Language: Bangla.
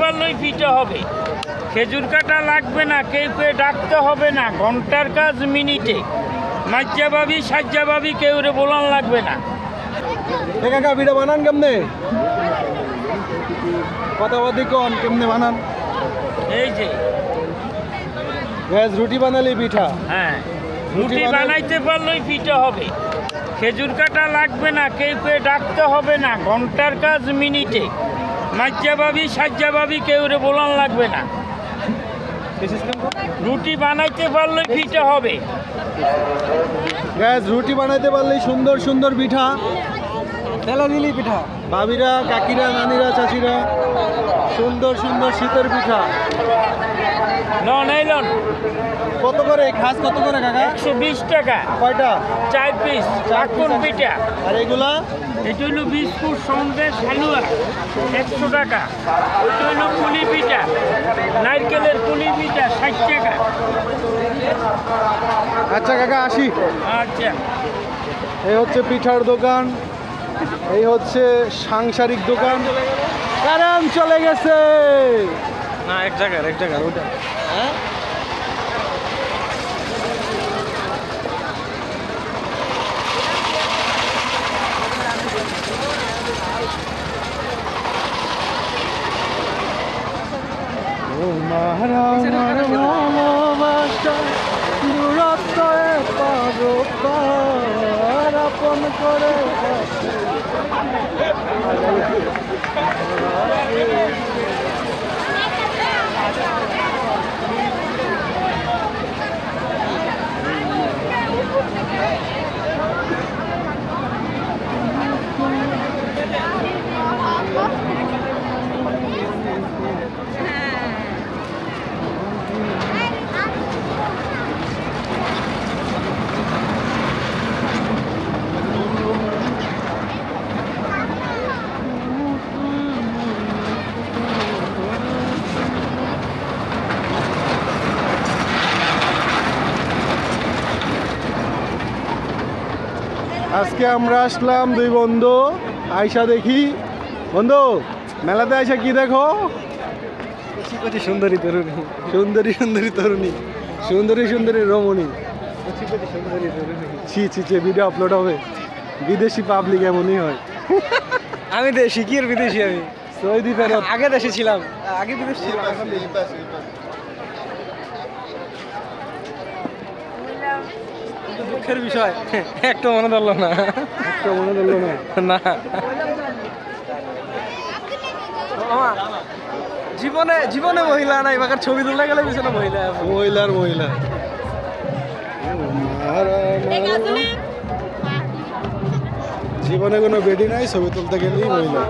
পারলেই পিঠা হবে। খেজুর কাটা লাগবে না কেউ কেউ ডাকতে হবে না ঘণ্টার কাজ মিনিটে। মাজ্জা ভাবি সাজ্জা ভাবি কেউ রে বলান লাগবে না। কাকা পিঠা বানান কেমনে? কথাবাদি কন কেমনে বানান? এই যে। গ্যাস রুটি বানালি পিঠা? হ্যাঁ। রুটি বানাইতে পারলেই পিঠা হবে। খেজুর কাটা লাগবে না কেউ কেউ ডাকতে হবে না ঘণ্টার কাজ মিনিটে। মাজ্জা ভাবি সাজ্জা ভাবি কেউ রে বলান লাগবে না। রুটি বানাইতে পারলে পিঠা হবে। রুটি বানাইতে পারলেই সুন্দর সুন্দর পিঠা। তেলা দিলি পিঠা। ভাবিরা কাকিরা নানিরা চাচিরা সুন্দর সুন্দর শীতের পিঠা। লন এই লন। কত করে? খাস কত করে কাকা? একশো বিশ টাকা। কয়টা? চার পিস চাকুন পিঠা। আর এগুলা? এটা হলো বিস্কুট সন্দেশ হালুয়া একশো টাকা। ওইটা হলো পুলি পিঠা। নারকেলের পুলি পিঠা ষাট টাকা। আচ্ছা কাকা আসি। আচ্ছা। এই হচ্ছে পিঠার দোকান। এই হচ্ছে সাংসারিক দোকান। কারণ চলে গেছে। না এক জায়গার এক জায়গার ওটা হ্যাঁ? তোমার ভালোবাসা দূরত্ব পারো পার আপন করে আজকে আমরা আসলাম দুই বন্ধু আয়সা দেখি। বন্ধু মেলাতে আয়সা কি দেখো? সুন্দরী তরুণী। সুন্দরী সুন্দরী তরুণী সুন্দরী সুন্দরী রমণী। ছি ছি ছি ভিডিও আপলোড হবে। বিদেশি পাবলিক এমনই হয়। আমি দেশি কি আর বিদেশি আমি? সৌদি ফেরত। আগে দেশে ছিলাম। আগে বিদেশ ছিলাম। দুঃখের বিষয়। একটা মনে ধরলো না। একটা মনে ধরলো না? না। জীবনে জীবনে মহিলা নাই বাকার ছবি তুলতে গেলে পিছনে মহিলা। মহিলার মহিলা। জীবনে কোনো বেডি নাই ছবি তুলতে গেলেই মহিলা।